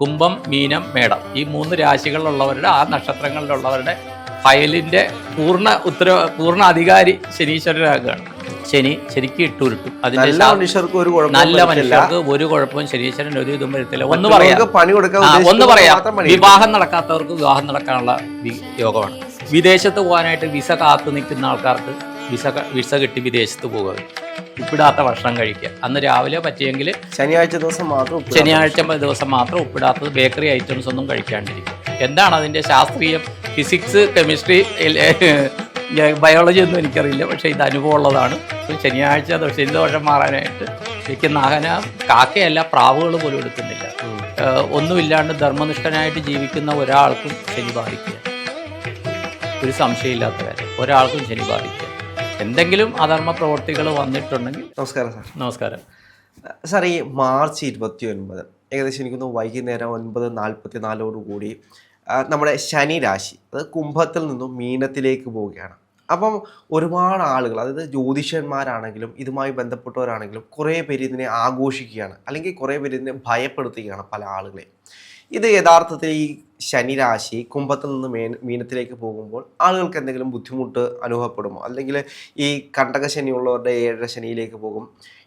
കുംഭം മീനം മേടം. ഈ മൂന്ന് രാശികളിലുള്ളവരുടെ ആ നക്ഷത്രങ്ങളിലുള്ളവരുടെ ഫയലിന്റെ പൂർണ ഉത്തര പൂർണ അധികാരി ശനീശ്വരനാകുകയാണ് ശനി ശരിക്കും ഇട്ടുരുട്ടും. അതിനെല്ലാം നല്ല മനുഷ്യർക്ക് ഒരു കുഴപ്പവും നല്ല. മനുഷ്യർക്ക് ഒരു കുഴപ്പവും ശനീശ്വരൻ ഒരു ഇതും വരത്തില്ല. ഒന്ന് പറയാം. പണി കൊടുക്കാൻ ഒന്ന് പറയാം. വിവാഹം നടക്കാത്തവർക്ക് വിവാഹം നടക്കാനുള്ള യോഗമാണ്. വിദേശത്ത് പോകാനായിട്ട് വിസ കാത്തു നിൽക്കുന്ന ആൾക്കാർക്ക് വിസ വിസ കിട്ടി വിദേശത്ത് പോകുക ഉപ്പിടാത്ത ഭക്ഷണം കഴിക്കുക. അന്ന് രാവിലെ പറ്റിയെങ്കിൽ ശനിയാഴ്ച ദിവസം മാത്രം ശനിയാഴ്ച ദിവസം മാത്രം ഉപ്പിടാത്തത് ബേക്കറി ഐറ്റംസ് ഒന്നും കഴിക്കാണ്ടിരിക്കും എന്താണ് അതിന്റെ ശാസ്ത്രീയം ഫിസിക്സ് കെമിസ്ട്രി ബയോളജി ഒന്നും എനിക്കറിയില്ല. പക്ഷേ ഇത് അനുഭവമുള്ളതാണ്. ഉള്ളതാണ് ശനിയാഴ്ച ശനി ദോഷം മാറാനായിട്ട് ശരിക്കും നാഹന കാക്കയല്ല പ്രാവുകൾ പോലും എടുക്കുന്നില്ല. ഒന്നുമില്ലാണ്ട് ധർമ്മനിഷ്ഠനായിട്ട് ജീവിക്കുന്ന ഒരാൾക്കും ശനി ബാധിക്കുക ഒരു സംശയമില്ലാത്ത കാര്യം. ഒരാൾക്കും ശനി ബാധിക്കുക എന്തെങ്കിലും അധർമ്മ പ്രവൃത്തികൾ വന്നിട്ടുണ്ടെങ്കിൽ നമസ്കാരം സാർ. നമസ്കാരം. സാർ ഈ മാർച്ച് ഇരുപത്തി ഒൻപത് ഏകദേശം എനിക്കൊന്ന് വൈകുന്നേരം ഒൻപത് നാൽപ്പത്തി നാലോട് കൂടി നമ്മുടെ ശനി രാശി അത് കുംഭത്തിൽ നിന്നും മീനത്തിലേക്ക് പോവുകയാണ്. അപ്പം ഒരുപാട് ആളുകൾ അതായത് ജ്യോതിഷന്മാരാണെങ്കിലും ഇതുമായി ബന്ധപ്പെട്ടവരാണെങ്കിലും കുറേ പേര് ഇതിനെ ആഘോഷിക്കുകയാണ്. അല്ലെങ്കിൽ കുറേ പേര് ഇതിനെ ഭയപ്പെടുത്തുകയാണ് പല ആളുകളെയും. ഇത് യഥാർത്ഥത്തിൽ ഈ ശനി രാശി കുംഭത്തിൽ നിന്ന് മേ മീനത്തിലേക്ക് പോകുമ്പോൾ ആളുകൾക്ക് എന്തെങ്കിലും ബുദ്ധിമുട്ട് അനുഭവപ്പെടുമോ? അല്ലെങ്കിൽ ഈ കണ്ടക ശനിയുള്ളവരുടെ ഏഴര ശനിയിലേക്ക് പോകും.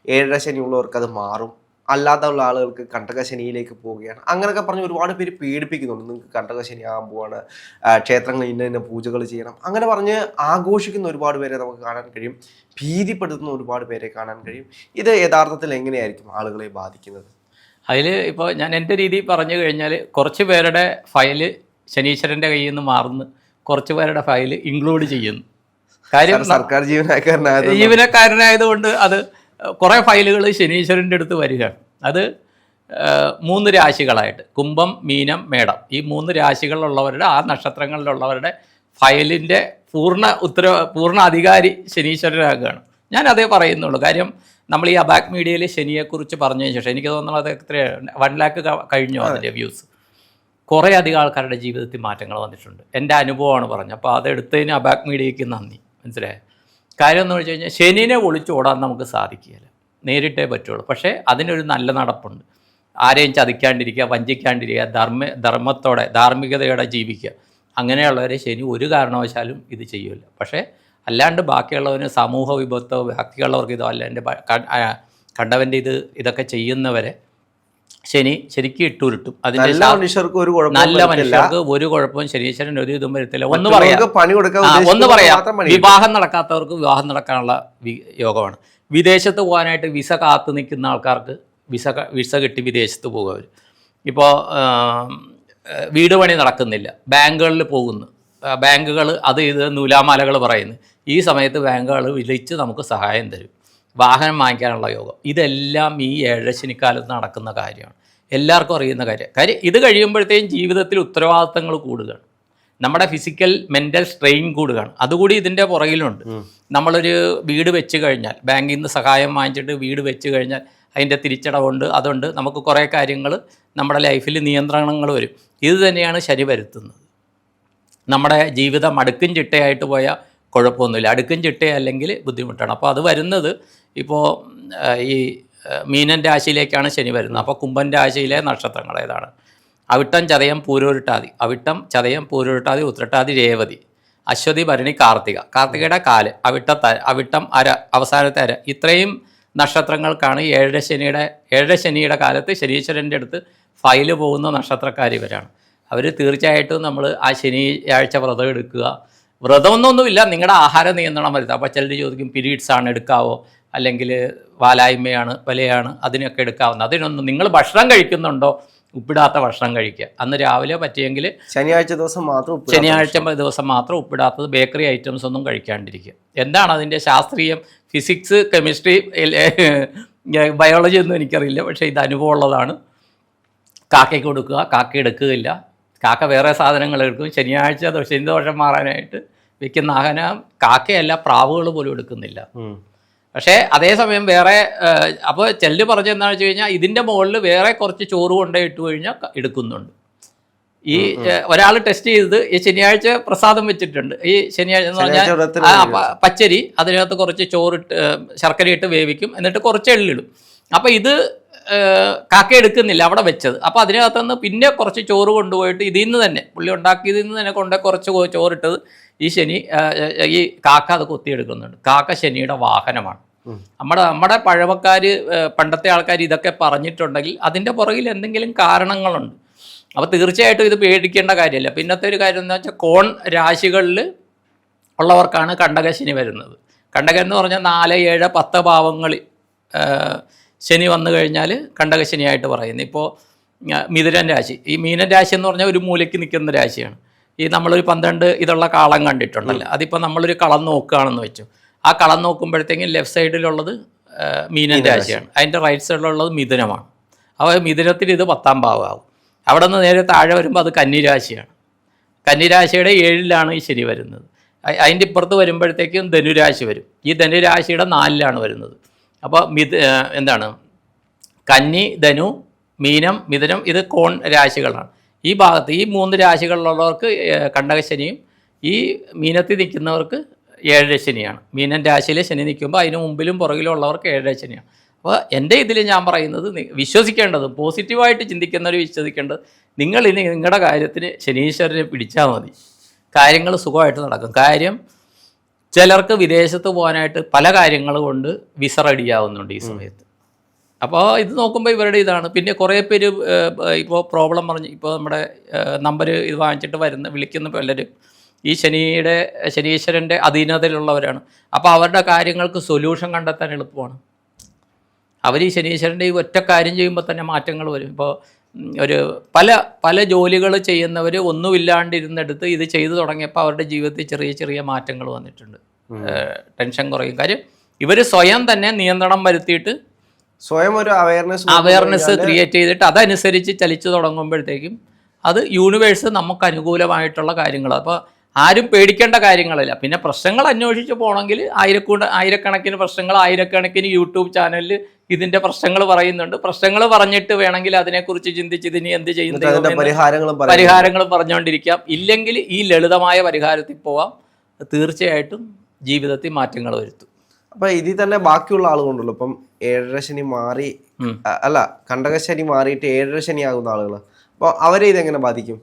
ഏഴര ശനിയുള്ളവർക്ക് അത് മാറും. അല്ലാതെയുള്ള ആളുകൾക്ക് കണ്ടക ശനിയിലേക്ക് പോവുകയാണ്. അങ്ങനെയൊക്കെ പറഞ്ഞ് ഒരുപാട് പേര് പേടിപ്പിക്കുന്നുണ്ട്. നിങ്ങൾക്ക് കണ്ടക ശനി ആകാൻ പോവാണ്. ക്ഷേത്രങ്ങളിൽ ഇന്ന ഇന്ന പൂജകൾ ചെയ്യണം. അങ്ങനെ പറഞ്ഞ് ആഘോഷിക്കുന്ന ഒരുപാട് പേരെ നമുക്ക് കാണാൻ കഴിയും. ഭീതിപ്പെടുത്തുന്ന ഒരുപാട് പേരെ കാണാൻ കഴിയും. ഇത് യഥാർത്ഥത്തിൽ എങ്ങനെയായിരിക്കും ആളുകളെ ബാധിക്കുന്നത്? അതിൽ ഇപ്പോൾ ഞാൻ എന്റെ രീതി പറഞ്ഞു കഴിഞ്ഞാൽ കുറച്ച് പേരുടെ ഫയൽ ശനീശ്വരന്റെ കയ്യിൽ നിന്ന് മാറുന്നു. കുറച്ച് പേരുടെ ഫയൽ ഇൻക്ലൂഡ് ചെയ്യുന്നു. കാര്യം സർക്കാർ ജീവനക്കാരനായത് ജീവനക്കാരനായതുകൊണ്ട് അത് കുറേ ഫയലുകൾ ശനീശ്വരന്റെ അടുത്ത് വരികയാണ്. അത് മൂന്ന് രാശികളായിട്ട്. കുംഭം മീനം മേടം. ഈ മൂന്ന് രാശികളിലുള്ളവരുടെ ആ നക്ഷത്രങ്ങളിലുള്ളവരുടെ ഫയലിന്റെ പൂർണ ഉത്തര പൂർണ അധികാരി ശനീശ്വരനാകുകയാണ്. ഞാൻ അതേ പറയുന്നുള്ളൂ. കാര്യം നമ്മൾ ഈ അബാക് മീഡിയയിൽ ശനിയെക്കുറിച്ച് പറഞ്ഞതിന് ശേഷം എനിക്ക് തോന്നുന്നത് എത്ര വൺ ലാക്ക് കഴിഞ്ഞു അതിന്റെ വ്യൂസ് കുറേ അധികം ആൾക്കാരുടെ ജീവിതത്തിൽ മാറ്റങ്ങൾ വന്നിട്ടുണ്ട്. എന്റെ അനുഭവമാണ് പറഞ്ഞത്. അപ്പോൾ അതെടുത്തതിന് അബാക് മീഡിയയ്ക്ക് നന്ദി. മനസ്സിലായോ? കാര്യം എന്ന് വെച്ച് കഴിഞ്ഞാൽ ശനിനെ ഒളിച്ചോടാൻ നമുക്ക് സാധിക്കുകയില്ല. നേരിട്ടേ പറ്റുള്ളൂ. പക്ഷേ അതിനൊരു നല്ല നടപ്പുണ്ട്. ആരെയും ചതിക്കാണ്ടിരിക്കുക വഞ്ചിക്കാണ്ടിരിക്കുക ധർമ്മ ധർമ്മത്തോടെ ധാർമ്മികതയോടെ ജീവിക്കുക. അങ്ങനെയുള്ളവരെ ശനി ഒരു കാരണവശാലും ഇത് ചെയ്യില്ല പക്ഷേ അല്ലാണ്ട് ബാക്കിയുള്ളവന് സമൂഹ വിപത്തോ ബാക്കിയുള്ളവർക്ക് ഇതോ അല്ല എന്റെ കണ്ടവന്റെ ഇത് ഇതൊക്കെ ചെയ്യുന്നവരെ ശനി ശരിക്കും ഇട്ടുരുട്ടും. അതിന് മനുഷ്യർക്ക് ഒരു നല്ല മനുഷ്യർക്ക് ഒരു കുഴപ്പവും ശനീശ്വരൻ ഒരു ഇതും വരത്തില്ല. ഒന്ന് പറയാം. പണി കൊടുക്കാൻ ഒന്ന് പറയാം. വിവാഹം നടക്കാത്തവർക്ക് വിവാഹം നടക്കാനുള്ള യോഗമാണ്. വിദേശത്ത് പോകാനായിട്ട് വിസ കാത്തു നിൽക്കുന്ന ആൾക്കാർക്ക് വിസ വിസ കിട്ടി വിദേശത്ത് പോകുക അവർ ഇപ്പോൾ വീട് പണി നടക്കുന്നില്ല. ബാങ്കുകളിൽ പോകുന്നു. ബാങ്കുകൾ അത് ഇത് നൂലാമാലകൾ പറയുന്നു. ഈ സമയത്ത് ബാങ്കുകൾ വിളിച്ച് നമുക്ക് സഹായം തരും. വാഹനം വാങ്ങിക്കാനുള്ള യോഗം. ഇതെല്ലാം ഈ ഏഴശനിക്കാലത്ത് നടക്കുന്ന കാര്യമാണ്. എല്ലാവർക്കും അറിയുന്ന കാര്യം. കാര്യം ഇത് കഴിയുമ്പോഴത്തേക്കും ജീവിതത്തിൽ ഉത്തരവാദിത്തങ്ങൾ കൂടുകയാണ്. നമ്മുടെ ഫിസിക്കൽ മെന്റൽ സ്ട്രെയിൻ കൂടുകയാണ്. അതുകൂടി ഇതിന്റെ പുറകിലുണ്ട്. നമ്മളൊരു വീട് വെച്ച് കഴിഞ്ഞാൽ ബാങ്കിൽ നിന്ന് സഹായം വാങ്ങിച്ചിട്ട് വീട് വെച്ച് കഴിഞ്ഞാൽ അതിന്റെ തിരിച്ചടവുണ്ട് അതുണ്ട്. നമുക്ക് കുറേ കാര്യങ്ങൾ നമ്മുടെ ലൈഫിൽ നിയന്ത്രണങ്ങൾ വരും. ഇത് തന്നെയാണ് ശരി വരുത്തുന്നത് നമ്മുടെ ജീവിതം അടുക്കും ചിട്ടയായിട്ട് പോയ കുഴപ്പമൊന്നുമില്ല. അടുക്കും ചിട്ടയല്ലെങ്കിൽ ബുദ്ധിമുട്ടാണ്. അപ്പോൾ അത് വരുന്നത് ഇപ്പോൾ ഈ മീനൻ രാശിയിലേക്കാണ് ശനി വരുന്നത്. അപ്പോൾ കുംഭൻ രാശിയിലെ നക്ഷത്രങ്ങൾ ഏതാണ്? അവിട്ടം ചതയം പൂരോരുട്ടാതി. അവിട്ടം ചതയം പൂരോരുട്ടാതി ഉത്രട്ടാതി രേവതി. അശ്വതി ഭരണി കാർത്തിക. കാർത്തികയുടെ കാൽ അവിട്ടത്ത അവിട്ടം അര അവസാനത്തെ അര. ഇത്രയും നക്ഷത്രങ്ങൾക്കാണ് ഏഴര ശനിയുടെ ഏഴര ശനിയുടെ കാലത്ത് ശനീശ്വരന്റെ അടുത്ത് ഫയൽ പോകുന്ന നക്ഷത്രക്കാർ ഇവരാണ്. അവർ തീർച്ചയായിട്ടും നമ്മൾ ആ ശനിയാഴ്ച വ്രതം എടുക്കുക. വ്രതമൊന്നൊന്നുമില്ല നിങ്ങളുടെ ആഹാര നിയന്ത്രണം വരുത്തുക അപ്പോൾ ചിലർ ചോദിക്കും പിരീഡ്സ് ആണ് എടുക്കാവോ? അല്ലെങ്കിൽ വാലായ്മയാണ് വലയാണ് അതിനൊക്കെ എടുക്കാവുന്ന. അതിനൊന്നും നിങ്ങൾ ഭക്ഷണം കഴിക്കുന്നുണ്ടോ? ഉപ്പിടാത്ത ഭക്ഷണം കഴിക്കുക. അന്ന് രാവിലെ പറ്റിയെങ്കിൽ ശനിയാഴ്ച ദിവസം മാത്രം ശനിയാഴ്ച ദിവസം മാത്രം ഉപ്പിടാത്തത് ബേക്കറി ഐറ്റംസ് ഒന്നും കഴിക്കാണ്ടിരിക്കുക. എന്താണ് അതിന്റെ ശാസ്ത്രീയം? ഫിസിക്സ് കെമിസ്ട്രി ബയോളജി ഒന്നും എനിക്കറിയില്ല. പക്ഷേ ഇത് അനുഭവമുള്ളതാണ്. കാക്കയ്ക്ക് കൊടുക്കുക കാക്ക എടുക്കുകയില്ല. കാക്ക വേറെ സാധനങ്ങൾ എടുക്കും. ശനിയാഴ്ച ശനി ദോഷം മാറാനായിട്ട് വെക്കുന്ന ആഹാരം കാക്കയല്ല പ്രാവുകൾ പോലും എടുക്കുന്നില്ല. പക്ഷേ അതേസമയം വേറെ അപ്പോൾ ചെല്ല് പറഞ്ഞെന്താണെന്ന് വെച്ച് കഴിഞ്ഞാൽ ഇതിന്റെ മുകളിൽ വേറെ കുറച്ച് ചോറ് കൊണ്ടേ ഇട്ട് കഴിഞ്ഞാൽ എടുക്കുന്നുണ്ട്. ഈ ഒരാൾ ടെസ്റ്റ് ചെയ്തത് ഈ ശനിയാഴ്ച പ്രസാദം വെച്ചിട്ടുണ്ട്. ഈ ശനിയാഴ്ച എന്ന് പറഞ്ഞാൽ പച്ചരി അതിനകത്ത് കുറച്ച് ചോറിട്ട് ഏ, ശർക്കര ഇട്ട് വേവിക്കും. എന്നിട്ട് കുറച്ച് എള്ളിടും. അപ്പോൾ ഇത് കാക്ക എടുക്കുന്നില്ല അവിടെ വെച്ചത്. അപ്പോൾ അതിനകത്തുനിന്ന് പിന്നെ കുറച്ച് ചോറ് കൊണ്ടുപോയിട്ട് ഇതിൽ നിന്ന് തന്നെ പുള്ളി ഉണ്ടാക്കിയതിൽ നിന്ന് തന്നെ കൊണ്ട് കുറച്ച് ചോറിട്ടത് ഈ ശനി ഈ കാക്ക അത് കൊത്തിയെടുക്കുന്നുണ്ട്. കാക്ക ശനിയുടെ വാഹനമാണ്. നമ്മുടെ നമ്മുടെ പഴമക്കാർ പണ്ടത്തെ ആൾക്കാർ ഇതൊക്കെ പറഞ്ഞിട്ടുണ്ടെങ്കിൽ അതിന്റെ പുറകിൽ എന്തെങ്കിലും കാരണങ്ങളുണ്ട്. അപ്പോൾ തീർച്ചയായിട്ടും ഇത് പേടിക്കേണ്ട കാര്യമല്ല. പിന്നത്തെ ഒരു കാര്യം എന്താ വെച്ചാൽ കോൺ രാശികളിൽ ഉള്ളവർക്കാണ് കണ്ടകശനി വരുന്നത്. കണ്ടകൻ എന്ന് പറഞ്ഞാൽ നാല് ഏഴ് പത്ത് ഭാവങ്ങളിൽ ശനി വന്നു കഴിഞ്ഞാൽ കണ്ടകശനിയായിട്ട് പറയുന്നത് ഇപ്പോൾ മിഥുനൻ രാശി. ഈ മീനൻ രാശി എന്ന് പറഞ്ഞാൽ ഒരു മൂലയ്ക്ക് നിൽക്കുന്ന രാശിയാണ്. ഈ നമ്മളൊരു പന്ത്രണ്ട് ഇതുള്ള കാളം കണ്ടിട്ടുണ്ടല്ലോ. അതിപ്പോൾ നമ്മളൊരു കളം നോക്കുകയാണെന്ന് വെച്ചു. ആ കളം നോക്കുമ്പോഴത്തേക്കും ലെഫ്റ്റ് സൈഡിലുള്ളത് മീനൻ രാശിയാണ്. അതിന്റെ റൈറ്റ് സൈഡിലുള്ളത് മിഥുനമാണ്. അപ്പോൾ മിഥുനത്തിൽ ഇത് പത്താം ഭാവമാകും. അവിടെ നിന്ന് നേരെ താഴെ വരുമ്പോൾ അത് കന്നിരാശിയാണ് കന്നിരാശിയുടെ ഏഴിലാണ് ഈ ശനി വരുന്നത്. അതിന്റെ ഇപ്പുറത്ത് വരുമ്പോഴത്തേക്കും ധനുരാശി വരും. ഈ ധനുരാശിയുടെ നാലിലാണ് വരുന്നത്. അപ്പോൾ മിഥ എന്താണ്? കന്നി ധനു മീനം മിഥുനം ഇത് കോൺ രാശികളാണ്. ഈ ഭാഗത്ത് ഈ മൂന്ന് രാശികളിലുള്ളവർക്ക് കണ്ടകശനിയും ഈ മീനത്തിൽ നിൽക്കുന്നവർക്ക് ഏഴര ശനിയാണ്. മീനൻ രാശിയിൽ ശനി നിൽക്കുമ്പോൾ അതിന് മുമ്പിലും പുറകിലുള്ളവർക്ക് ഏഴര ശനിയാണ്. അപ്പോൾ എന്റെ ഇതിൽ ഞാൻ പറയുന്നത് വിശ്വസിക്കേണ്ടത് പോസിറ്റീവായിട്ട് ചിന്തിക്കുന്നവർ വിശ്വസിക്കേണ്ടത് നിങ്ങൾ നിങ്ങളുടെ കാര്യത്തിന് ശനീശ്വരനെ പിടിച്ചാൽ മതി. കാര്യങ്ങൾ സുഖമായിട്ട് നടക്കും. കാര്യം ചിലർക്ക് വിദേശത്ത് പോകാനായിട്ട് പല കാര്യങ്ങൾ കൊണ്ട് വിസ റെഡിയാവുന്നുണ്ട് ഈ സമയത്ത്. അപ്പോൾ ഇത് നോക്കുമ്പോൾ ഇവരുടെ ഇതാണ്. പിന്നെ കുറേ പേര് ഇപ്പോൾ പ്രോബ്ലം പറഞ്ഞ് ഇപ്പോൾ നമ്മുടെ നമ്പർ ഇത് വാങ്ങിച്ചിട്ട് വരുന്ന വിളിക്കുന്ന പലരും ഈ ശനിയുടെ ശനീശ്വരന്റെ അധീനതയിലുള്ളവരാണ്. അപ്പോൾ അവരുടെ കാര്യങ്ങൾക്ക് സൊല്യൂഷൻ കണ്ടെത്താൻ എളുപ്പമാണ്. അവർ ഈ ശനീശ്വരന്റെ ഈ ഒറ്റ കാര്യം ചെയ്യുമ്പോൾ തന്നെ മാറ്റങ്ങൾ വരും. ഇപ്പോൾ ഒരു പല പല ജോലികൾ ചെയ്യുന്നവർ ഒന്നുമില്ലാണ്ടിരുന്നെടുത്ത് ഇത് ചെയ്തു തുടങ്ങിയപ്പോൾ അവരുടെ ജീവിതത്തിൽ ചെറിയ ചെറിയ മാറ്റങ്ങൾ വന്നിട്ടുണ്ട്. ടെൻഷൻ കുറയും. കാര്യം ഇവർ സ്വയം തന്നെ നിയന്ത്രണം വരുത്തിയിട്ട് സ്വയം ഒരു അവയർനെസ് അവയർനെസ് ക്രിയേറ്റ് ചെയ്തിട്ട് അതനുസരിച്ച് ചലിച്ചു തുടങ്ങുമ്പോഴത്തേക്കും അത് യൂണിവേഴ്സ് നമുക്ക് അനുകൂലമായിട്ടുള്ള കാര്യങ്ങൾ അപ്പോൾ ആരും പേടിക്കേണ്ട കാര്യങ്ങളല്ല. പിന്നെ പ്രശ്നങ്ങൾ അന്വേഷിച്ച് പോകണമെങ്കിൽ ആയിരക്കൂട ആയിരക്കണക്കിന് പ്രശ്നങ്ങൾ ആയിരക്കണക്കിന് യൂട്യൂബ് ചാനലിൽ ഇതിന്റെ പ്രശ്നങ്ങൾ പറയുന്നുണ്ട്. പ്രശ്നങ്ങൾ പറഞ്ഞിട്ട് വേണമെങ്കിൽ അതിനെക്കുറിച്ച് ചിന്തിച്ച് ഇതിന് എന്ത് ചെയ്യുന്നത് അതിന്റെ പരിഹാരങ്ങളും പറഞ്ഞുകൊണ്ടിരിക്കാം. ഇല്ലെങ്കിൽ ഈ ലളിതമായ പരിഹാരത്തിൽ പോവാം. തീർച്ചയായിട്ടും ജീവിതത്തിൽ മാറ്റങ്ങൾ വരുത്തും. അപ്പൊ ഇതിൽ തന്നെ ബാക്കിയുള്ള ആളുകളുണ്ടല്ലോ. ഇപ്പം ഏഴര ശനി മാറി അല്ല കണ്ടക അല്ല കണ്ടകശനി മാറിയിട്ട് ഏഴര ശനി ആകുന്ന ആളുകൾ അപ്പോൾ അവരെ ഇതെങ്ങനെ ബാധിക്കും?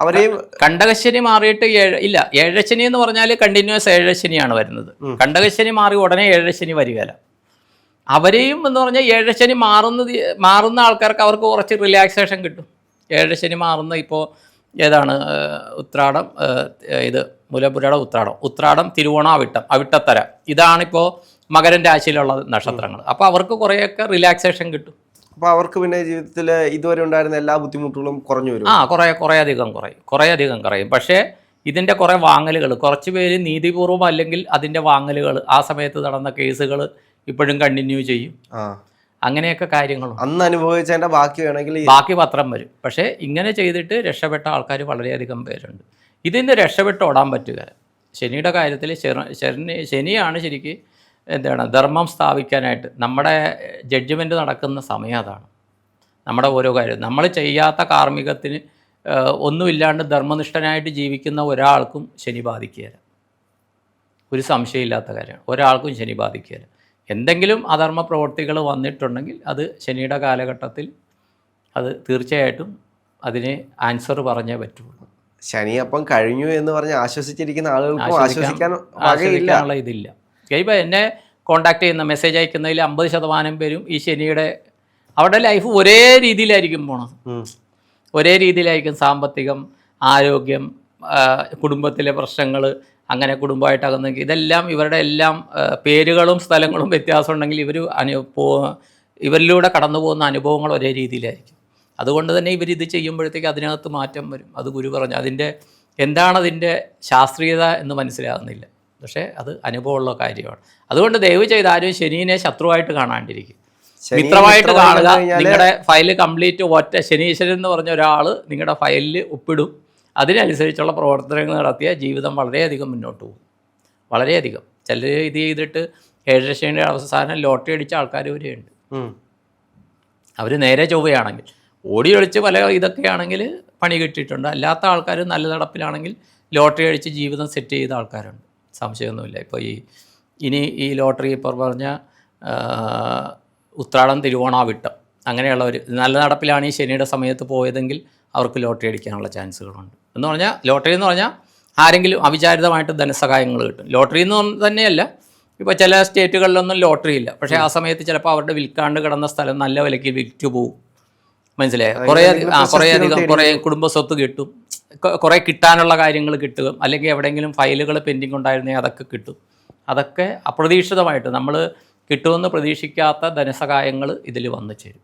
അവരെയും കണ്ടകശനി മാറിയിട്ട് ഏഴ് ഇല്ല ഏഴശനി എന്ന് പറഞ്ഞാൽ കണ്ടിന്യൂസ് ഏഴശനിയാണ് വരുന്നത്. കണ്ടകശനി മാറി ഉടനെ ഏഴശനി വരികയില്ല. അവരെയും എന്ന് പറഞ്ഞാൽ ഏഴശനി മാറുന്നത് മാറുന്ന ആൾക്കാർക്ക് അവർക്ക് കുറച്ച് റിലാക്സേഷൻ കിട്ടും. ഏഴശനി മാറുന്ന ഇപ്പോൾ ഏതാണ് ഉത്രാടം ഇത് മുലപുരയുടെ ഉത്രാടം. ഉത്രാടം തിരുവോണം അവിട്ടം അവിട്ടത്തര. ഇതാണിപ്പോൾ മകരൻ രാശിയിലുള്ള നക്ഷത്രങ്ങൾ അപ്പോൾ അവർക്ക് കുറേയൊക്കെ റിലാക്സേഷൻ കിട്ടും. അപ്പൊ അവർക്ക് പിന്നെ ജീവിതത്തിൽ ഇതുവരെ ഉണ്ടായിരുന്ന എല്ലാ ബുദ്ധിമുട്ടുകളും കുറഞ്ഞു വരും ആ കുറേ കുറേ അധികം കുറയും. കുറേ അധികം കുറയും. പക്ഷേ ഇതിന്റെ കുറേ വാങ്ങലുകൾ കുറച്ച് പേര് നീതിപൂർവം അല്ലെങ്കിൽ അതിന്റെ വാങ്ങലുകൾ ആ സമയത്ത് നടന്ന കേസുകൾ ഇപ്പോഴും കണ്ടിന്യൂ ചെയ്യും. അങ്ങനെയൊക്കെ കാര്യങ്ങളും. അന്ന് അനുഭവിച്ചതിന്റെ ബാക്കി വേണമെങ്കിൽ ബാക്കി പത്രം വരും. പക്ഷേ ഇങ്ങനെ ചെയ്തിട്ട് രക്ഷപ്പെട്ട ആൾക്കാർ വളരെയധികം പേരുണ്ട്. ഇതിൽ നിന്ന് രക്ഷപ്പെട്ട് ഓടാൻ പറ്റുക ശനിയുടെ കാര്യത്തിൽ ശനി ശനിയാണ് ശരിക്ക് എന്താണ് ധർമ്മം സ്ഥാപിക്കാനായിട്ട് നമ്മുടെ ജഡ്ജ്മെന്റ് നടക്കുന്ന സമയം അതാണ്. നമ്മുടെ ഓരോ കാര്യം നമ്മൾ ചെയ്യാത്ത കാർമ്മികത്തിന് ഒന്നുമില്ലാണ്ട് ധർമ്മനിഷ്ഠനായിട്ട് ജീവിക്കുന്ന ഒരാൾക്കും ശനി ബാധിക്കുകയില്ല. ഒരു സംശയമില്ലാത്ത കാര്യമാണ് ഒരാൾക്കും ശനി ബാധിക്കുകയില്ല. എന്തെങ്കിലും അധർമ്മ പ്രവൃത്തികൾ വന്നിട്ടുണ്ടെങ്കിൽ അത് ശനിയുടെ കാലഘട്ടത്തിൽ അത് തീർച്ചയായിട്ടും അതിന് ആൻസർ പറഞ്ഞേ പറ്റുള്ളൂ. ശനി അപ്പം കഴിഞ്ഞു എന്ന് പറഞ്ഞ് ആശ്വസിച്ചിരിക്കുന്ന ആളുകൾക്കും ആശ്വസിക്കാൻ ഇതില്ല. ഇപ്പോൾ എന്നെ കോണ്ടാക്ട് ചെയ്യുന്ന മെസ്സേജ് അയക്കുന്നതിൽ അമ്പത് ശതമാനം പേരും ഈ ശനിയുടെ അവരുടെ ലൈഫ് ഒരേ രീതിയിലായിരിക്കും പോണത്. ഒരേ രീതിയിലായിരിക്കും സാമ്പത്തികം ആരോഗ്യം കുടുംബത്തിലെ പ്രശ്നങ്ങൾ അങ്ങനെ കുടുംബമായിട്ട് അകന്നെങ്കിൽ ഇതെല്ലാം ഇവരുടെ എല്ലാം പേരുകളും സ്ഥലങ്ങളും വ്യത്യാസം ഉണ്ടെങ്കിൽ ഇവർ അനു പോ ഇവരിലൂടെ കടന്നു പോകുന്ന അനുഭവങ്ങൾ ഒരേ രീതിയിലായിരിക്കും. അതുകൊണ്ട് തന്നെ ഇവരിത് ചെയ്യുമ്പോഴത്തേക്ക് അതിനകത്ത് മാറ്റം വരും. അത് ഗുരു പറഞ്ഞു. അതിന്റെ എന്താണ് അതിന്റെ ശാസ്ത്രീയത എന്ന് മനസ്സിലാകുന്നില്ല. പക്ഷേ അത് അനുഭവമുള്ള കാര്യമാണ്. അതുകൊണ്ട് ദയവ് ചെയ്ത് ആരും ശനീനെ ശത്രുവായിട്ട് കാണാണ്ടിരിക്കും. മിത്രമായിട്ട് കാണുക. നിങ്ങളുടെ ഫയൽ കംപ്ലീറ്റ് ഒറ്റ ശനീശ്വരൻ എന്ന് പറഞ്ഞ ഒരാൾ നിങ്ങളുടെ ഫയലിൽ ഒപ്പിടും. അതിനനുസരിച്ചുള്ള പ്രവർത്തനങ്ങൾ നടത്തിയ ജീവിതം വളരെയധികം മുന്നോട്ട് പോകും. വളരെയധികം. ചിലർ ഇത് ചെയ്തിട്ട് ഏഴര ശനിയുടെ അവസാനം ലോട്ടറി അടിച്ച ആൾക്കാർ വരെയുണ്ട് അവർ നേരെ ചൊവ്വയാണെങ്കിൽ. ഓടി ഒളിച്ച് പല ഇതൊക്കെയാണെങ്കിൽ പണി കിട്ടിയിട്ടുണ്ട്. അല്ലാത്ത ആൾക്കാർ നല്ല നടപ്പിലാണെങ്കിൽ ലോട്ടറി അടിച്ച് ജീവിതം സെറ്റ് ചെയ്ത ആൾക്കാരുണ്ട്. സംശയമൊന്നുമില്ല. ഇപ്പോൾ ഈ ഇനി ഈ ലോട്ടറി ഇപ്പോൾ പറഞ്ഞ ഉത്രാടം തിരുവോണാവിട്ടം ഒരു നല്ല നടപ്പിലാണ് ഈ ശനിയുടെ സമയത്ത് പോയതെങ്കിൽ അവർക്ക് ലോട്ടറി അടിക്കാനുള്ള ചാൻസുകളുണ്ട്. എന്ന് പറഞ്ഞാൽ ലോട്ടറി എന്ന് പറഞ്ഞാൽ ആരെങ്കിലും അവിചാരിതമായിട്ട് ധനസഹായങ്ങൾ കിട്ടും. ലോട്ടറി എന്ന് തന്നെയല്ല ഇപ്പോൾ ചില സ്റ്റേറ്റുകളിലൊന്നും ലോട്ടറി ഇല്ല. പക്ഷേ ആ സമയത്ത് ചിലപ്പോൾ അവരുടെ വിൽക്കാണ്ട് കിടന്ന സ്ഥലം നല്ല വിലയ്ക്ക് വിറ്റു പോകും മനസ്സിലായോ? കുറേ കുറേ അധികം കുറേ കുടുംബ സ്വത്ത് കിട്ടും. കുറേ കിട്ടാനുള്ള കാര്യങ്ങൾ കിട്ടും അല്ലെങ്കിൽ എവിടെയെങ്കിലും ഫയലുകൾ പെൻഡിങ് ഉണ്ടായിരുന്നെങ്കിൽ അതൊക്കെ കിട്ടും. അതൊക്കെ അപ്രതീക്ഷിതമായിട്ട് നമ്മൾ കിട്ടുമെന്ന് പ്രതീക്ഷിക്കാത്ത ധനസഹായങ്ങൾ ഇതിൽ വന്നു ചേരും.